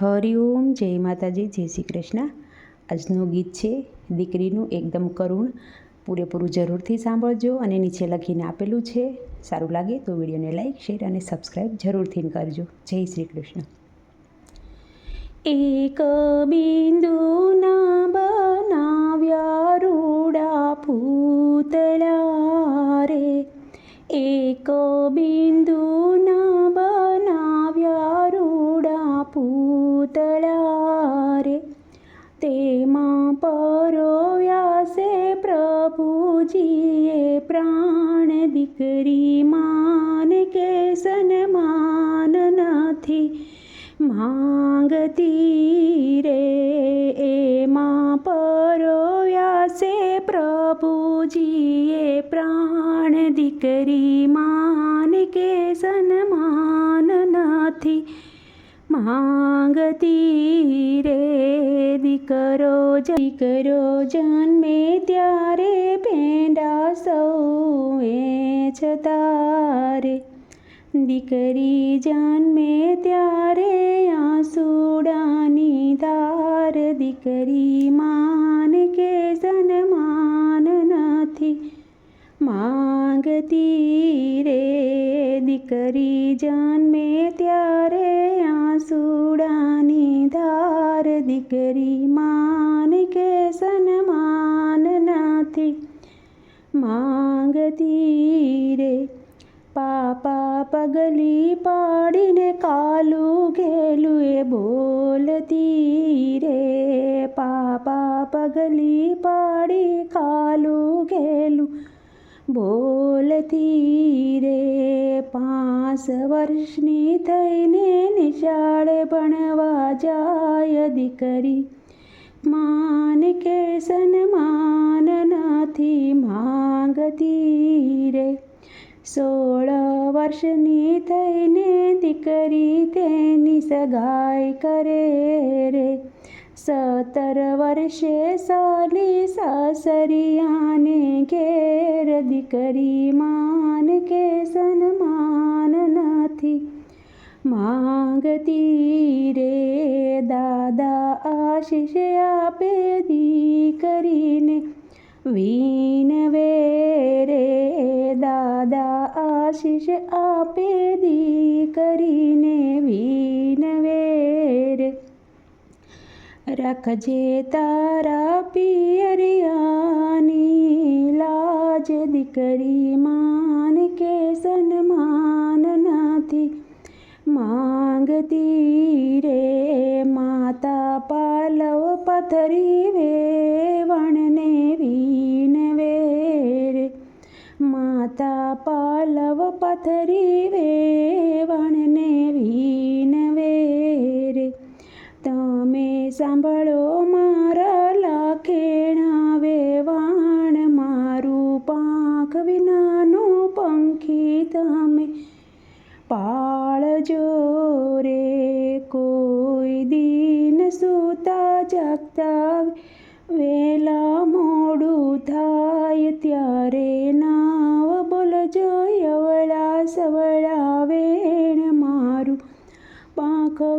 હરિઓમ જય માતાજી, જય શ્રી કૃષ્ણ. આજનું ગીત છે, દીકરીનું એકદમ કરુણ. પૂરેપૂરું જરૂરથી સાંભળજો અને નીચે લખીને આપેલું છે. સારું લાગે તો વિડીયોને લાઈક, શેર અને સબસ્ક્રાઈબ જરૂરથી કરજો. જય શ્રી કૃષ્ણ. એક બિંદુના પ્રભુજીએ પ્રાણ દીકરી માન કે સન્માન નથી. માંગતી રે એમાં પરોવ્યા છે પ્રભુજીએ પ્રાણ દીકરી માન કે સન્માન નથી. માંગતી રે દીકરો દીકરો જન્મે ત્યારે પેંડા સૌએ છતારે દીકરી જન્મે ત્યારે આંસુડાની ધાર. દીકરી માન કે સન્માન નથી માંગતી રે. દીકરી જન્મે માંગતી રે પાપા પગલી પાડીને કાલું ઘેલું એ બોલતી રે પાપા પગલી પાડી કાલું ઘેલું બોલતી રે પાંચ વર્ષની થઈને નિશાળે ભણવા જાય દીકરી. માન કે સન્માન નથી માંગતી રે સોળ વર્ષની થઈને દીકરી તેની સગાઈ કરે રે. સત્તર વર્ષે સાલી સાસરિયાને ઘેર દીકરી માન કે સન્માન નથી. માંગતી રે દાદા આશીષ આપે દીકરીને વીનવે રે દાદા આશીષ આપે દીકરીને વીનવે રે રખજે તારા પિયરિયાની લાજ, દીકરી માન કે સન્માન નથી. માંગતી રે માતા પાલવ પથરી વેવણને પાલવ પથરી વેવણને વીનવે રે તમે સાંભળો મારા લાખેણા વેવાણ, મારું પાંખ વિનાનું પંખી તમે પાળજો રે કોઈ દિન સૂતા જાગતા વેલા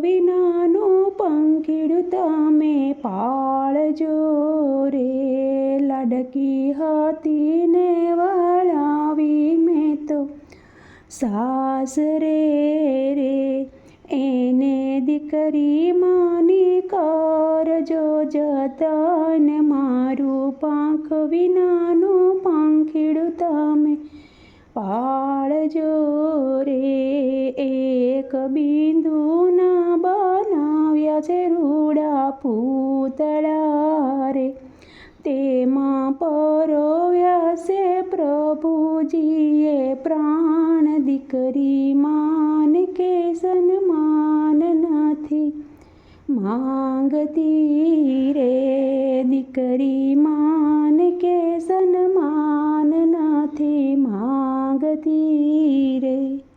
વિનાનું પંખીડું તમે પાળજો રે. લાડકી હતી ને વળાવી મેં તો સાસરે રે એને દીકરી માની કરજો જતન મારું પાંખ વિનાનું પાંખીડું તમે પાળજો રે. એક રૂડા પૂતળા રે તેમાં પરોવ્યા છે પ્રભુજીએ પ્રાણ દીકરી માન કે સન્માન નથી. માંગતી રે દીકરી માન કે સન્માન નથી. માંગતી રે